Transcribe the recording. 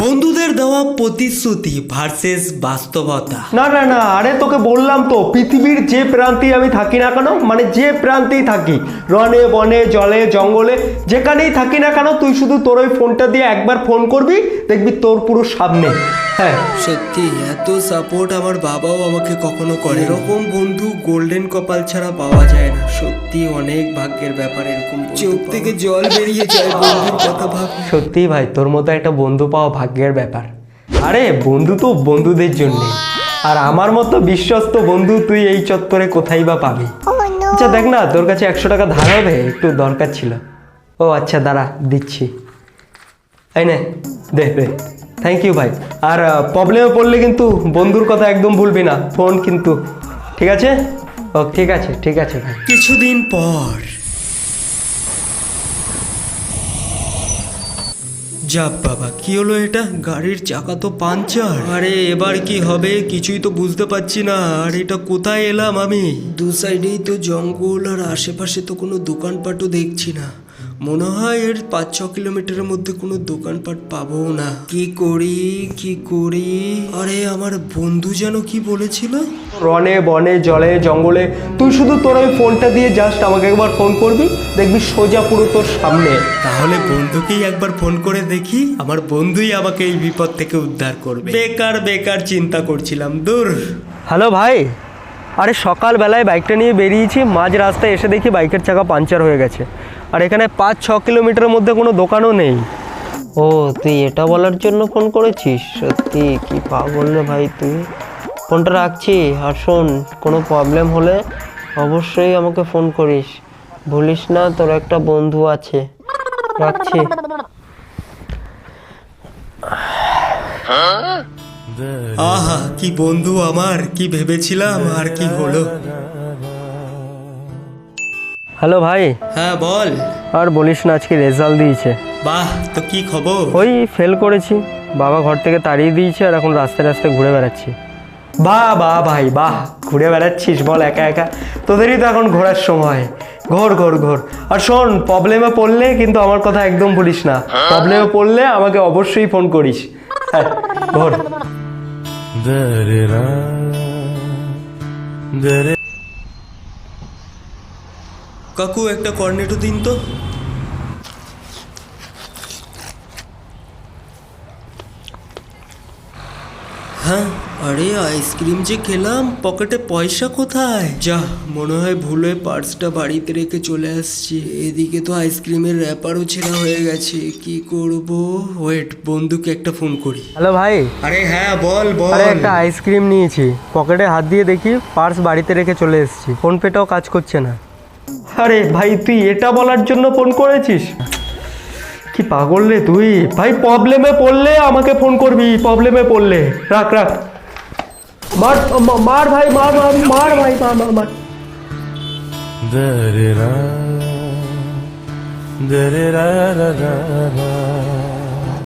বন্ধুদের দেওয়া প্রতিশ্রুতি ভার্সেস বাস্তবতা। না না না, আরে তোকে বললাম তো, পৃথিবীর যে প্রান্তেই আমি থাকি না কেন মানে যে প্রান্তেই থাকি রনে বনে, জলে, জঙ্গলে, যেখানেই থাকি না কেন, তুই শুধু তোর ওই ফোনটা দিয়ে একবার ফোন করবি, দেখবি তোর পুরো সামনে। হ্যাঁ। সত্যি এত সাপোর্ট আমার বাবাও আমাকে কখনো করে এরকম বন্ধু গোল্ডেন কপাল ছাড়া পাওয়া যায় না। সত্যি অনেক ভাগ্যের ব্যাপার এরকম চোখ থেকে জল বেরিয়ে যায় বন্ধুর কথা ভাব। সত্যি ভাই তোর মতো একটা বন্ধু পাওয়া ভাগ্যের ব্যাপার। আরে বন্ধু তো বন্ধুদের জন্য। আর আমার মতো বিশ্বস্ত বন্ধু তুই এই চত্বরে কোথায় বা পাবি? আচ্ছা দেখ না তোর কাছে একশো টাকা ধার হবে একটু দরকার ছিল। ও আচ্ছা দাঁড়া দিচ্ছি। এই নে দে দে। থ্যাংক ইউ ভাই আর প্রবলেমে পড়লে কিন্তু বন্ধুর কথা একদম ভুলবি না। ফোন কিন্তু। ঠিক আছে? ও, ঠিক আছে ঠিক আছে ভাই কিছুদিন পর। যা বাবা, কি হলো এটা? গাড়ির চাকা তো পাঞ্চার আরে, এবার কি হবে? কিছুই তো বুঝতে পারছি না। আর এটা কোথায় এলাম আমি? দু সাইডেই তো জঙ্গল, আর আশেপাশে তো কোনো দোকানপাটও দেখছি না। মনে হয় এর পাঁচ ছ কিলোমিটারের মধ্যে কোনো দোকানপাট পাবো না। কি করি কি করি? আরে আমার বন্ধু যেন কি বলেছিল? রনে বনে জলে জঙ্গলে তুই শুধু তোর ওই ফোনটা দিয়ে জাস্ট আমাকে একবার ফোন করবি দেখবি সোজা পুরো তোর সামনে। তাহলে বন্ধুকেই একবার ফোন করে দেখি আমার বন্ধুই আমাকে এই বিপদ থেকে উদ্ধার করবে। বেকার বেকার চিন্তা করছিলাম দূর। হ্যালো ভাই আরে সকালবেলায় বাইকটা নিয়ে বেরিয়েছি মাঝ রাস্তায় এসে দেখি বাইকের চাকা পাঞ্চার হয়ে গেছে। আর এখানে পাঁচ ছ কিলোমিটারের মধ্যে কোনো দোকানও নেই। ও তুই এটা বলার জন্য ফোন করেছিস? সত্যি কি পাগল রে ভাই তুই। ফোনটা রাখছি আর শোন কোনো প্রবলেম হলে অবশ্যই আমাকে ফোন করিস। ভুলিস না তোর একটা বন্ধু আছে। রাখছি। আহা কি বন্ধু আমার কি ভেবেছিলাম আর কি হলো? হ্যালো ভাই। হ্যাঁ বল। আর বলিস না আজকে রেজাল্ট দিয়েছে। বাহ তো কি খবর? ওই ফেল করেছি। বাবা ঘর থেকে তাড়িয়ে দিয়েছে আর এখন রাস্তায় রাস্তায় ঘুরে বেড়াচ্ছি। বাহ বাহ ভাই বাহ ঘুরে বেড়াচ্ছিস বল একা একা। তোদেরই তো এখন ঘোরার সময়। ঘোর ঘোর ঘোর। আর শোন প্রবলেমে পড়লে কিন্তু আমার কথা একদম বলিস না। প্রবলেমে পড়লে আমাকে অবশ্যই ফোন করিস। হ্যাঁ ঘোর। কাকু একটা কর্নেটো দিন তো। হ্যাঁ? আরে আইসক্রিম যে খেলাম পকেটে পয়সা কোথায়? যা মনে হয় ভুলে পার্সটা বাড়িতে রেখে চলে আসছি। এদিকে তো আইসক্রিমের র্যাপারও ছেঁড়া হয়ে গেছে। কি করব? ওয়েট বন্ধুকে একটা ফোন করি। হ্যালো ভাই। আরে হ্যাঁ বল বল। আরে একটা আইসক্রিম নিয়েছি। পকেটে হাত দিয়ে দেখি পার্স বাড়িতে রেখে চলে এসেছি। ফোন পেটাও কাজ করছে না। আরে ভাই তুই এটা বলার জন্য ফোন করেছিস? কি পাগল রে তুই? ভাই প্রবলেমে পড়লে আমাকে ফোন করবি প্রবলেমে পড়লে। রাখ রাখ। মার মার ভাই, মার মার মার ভাই, মার মার মার। দরে রা রা da-da-da-da-da.